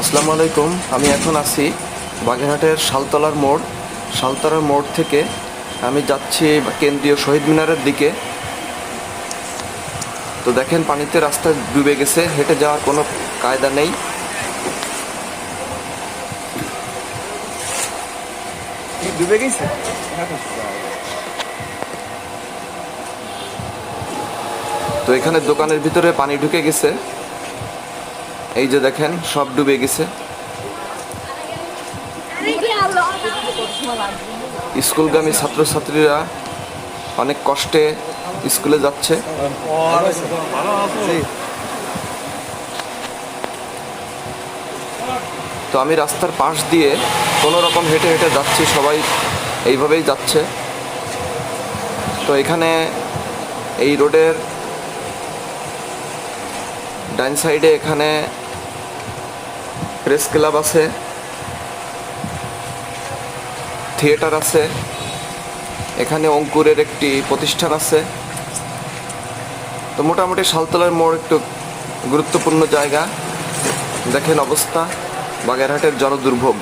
আসসালামু আলাইকুম। আমি এখন আছি বাগেরহাটের শালতলার মোড়। শালতলার মোড় থেকে আমি যাচ্ছি কেন্দ্রীয় শহীদ মিনারের দিকে। তো দেখেন পানিতে রাস্তা ডুবে গেছে হেঁটে যাওয়ার কোনো কায়দা নেই। ডুবে গেছে? তো এখানে দোকানের ভিতরে পানি ঢুকে গেছে। এই যে দেখেন, সব ডুবে গেছে। স্কুলগামী ছাত্রছাত্রীরা অনেক কষ্টে স্কুলে যাচ্ছে। তো আমি রাস্তার পাশ দিয়ে কোনো রকম হেঁটে হেঁটে যাচ্ছি, সবাই এইভাবেই যাচ্ছে। তো এখানে এই রোডের ডাইন সাইডে এখানে প্রেস ক্লাব আছে, থিয়েটার আছে, এখানে অঙ্কুরের একটি প্রতিষ্ঠান আছে। তো মোটামুটি শালতলার মোড় একটু গুরুত্বপূর্ণ জায়গা। দেখেন অবস্থা, বাগেরহাটের জনদুর্ভোগ।